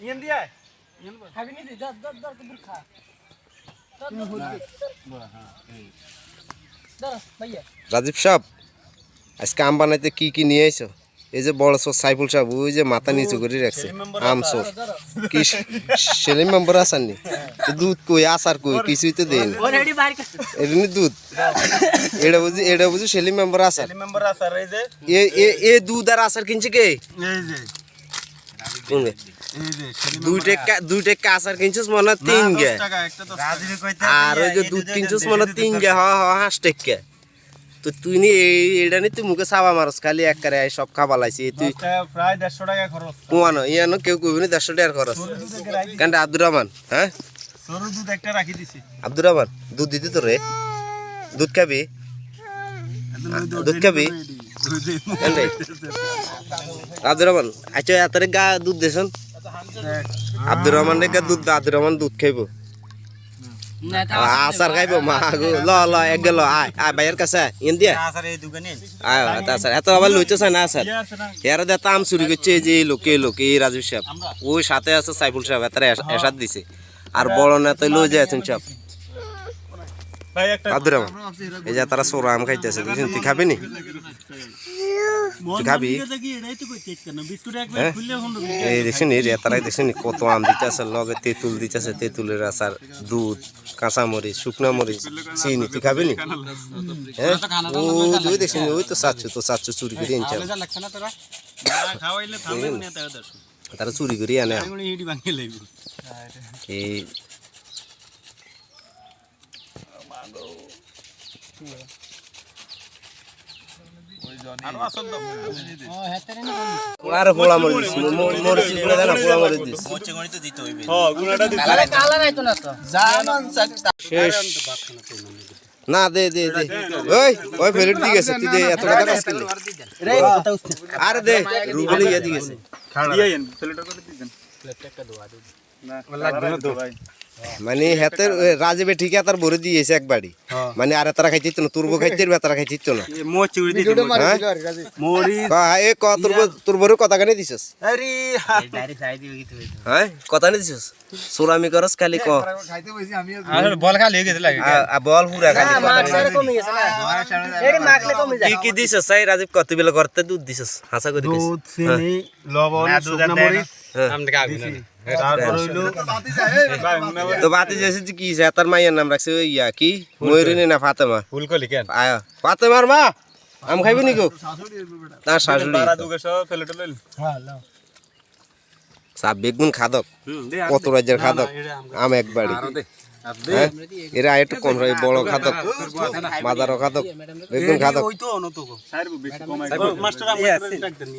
Yen দিয়ে রাজীব সাহেব আজকে আম বানাইতে কি কি নিয়ে আইছো? এই যে বড় সর সাইফুল সাহেব ওই যে মাথা নিচু করে রাখছে আম সর কি সেলিম মেম্বার আসাননি দুধ কই আসার কই কিছুই তো দেয়নি। এটা নি দুধ? এটা বুঝি এটা বুঝি সেলিম মেম্বার আসার এই এ এ এ দুধ আর আসার কিনছে কে? এই যে। কোন গে? এই যে দুই টেকা দুই টেকা আসার কিনছিস মনে হয় তিন গে টাকা একটা তো রাজীবে কইতে আর ওই যে দুধ কিনছিস মনে হয় তিন গে হ হ হাঁস টেকা তো তুই নি এই এটা নি তুই মুখে সাবা মারস খালি এক করে সব খাবা লাইছি। তুই প্রায় দেড়শো টাকা খরচ। কুমানো ইয়ানো কেউ কইবি নি দেড়শো টাকার খরচ। কেন আব্দুর রহমান হ্যাঁ? সরু দুধ একটা রাখি দিছি। আব্দুর রহমান দুধ দিতে তো রে। দুধ খাবি? দুধ খাবি? আব্দুর রহমান আচ্ছা এত গা দুধ দেশন আব্দুর রহমান গা দুধ আব্দুর রহমান দুধ খাইবো। আসার মা ল ল, এক কাছে না আম চুরি করছে যে লোকে লোকে সাহেব। সাথে আছে সাইফুল সাহেব, এতারা এসাদ দিছে। আর বড় নেতা লই যায় আছেন সব। আব্দুর রহমান, এই যে তারা সোরা আম খাইতেছে তুই খাবি নি? খাবি হ্যাঁ? এই দেখছেন এই রেতারাই দেখছেন কত আম দিতেছে লগে তেঁতুল দিতেছে তেঁতুলের আচার দুধ কাঁচা মরিচ শুকনা মরিচ চিনি তুই খাবি নি? হ্যাঁ? ও তুই দেখছেন ওই তো চাচ্ছু তো চাচ্ছু চুরি করে এনেছে তোরা? চুরি করে আনে। এই আর পোড়া মরিচ মরিচগুলো দেয় না মরিচ দিস মোচে গণিত দিতে হইবে হ্যাঁ গুণাটা দিতে শেষ। না দে দে দে। ওই ওই ফেরত দিয়ে গেছে তুই দে এত টাকা কাজ করলি আরে দে রুবেলি ইয়ে দিয়ে গেছে। দিয়ে আইন প্লেটটা করে দিবেন প্লেটটা একটা দোয়া দিন না লাগবে না তো ভাই। মানে হাতের রাজীবে ঠিক তার ভরে দিয়েছে একবারই। মানে আরে তারা খাইছিত না তুরবো খাইতে বেতারা খাইছিত না। দিতে হ্যাঁ? ক, এ ক তোর ব- তোর বড় কথা কানে দিছস? আরে হ্যাঁ? কথা নে দিছস? সুরামি করস খালি ক। আর বল খালি হয়ে গেছে লাগে। আ- আ বল পুরা খালি কথা নে। কি কি দিছস? সাই রাজীব কত বেলা করতে দুধ দিছস? হাসা করে দিস দুধ চিনি লবণ শুকনা মরিচ। হ্যাঁ। তো বাতি যেছে কি তার মাইয়ের নাম রাখছে ইয়া কি ময়ূরিনী না ফাতেমা ফুলকলি কেন আয়া ফাতেমার মা আম খাইবি নি গো তার শাশুড়ি বেগুন খাদক কত রাজ্যের খাদক আম একবারই হ্যাঁ এরা একটু কম হয় বড় খাদক মাদারও খাদক বেগুন খাদক ওই তো অনত গো সাইর বেশি কমাই মাস্টার আমরা ডাক দেন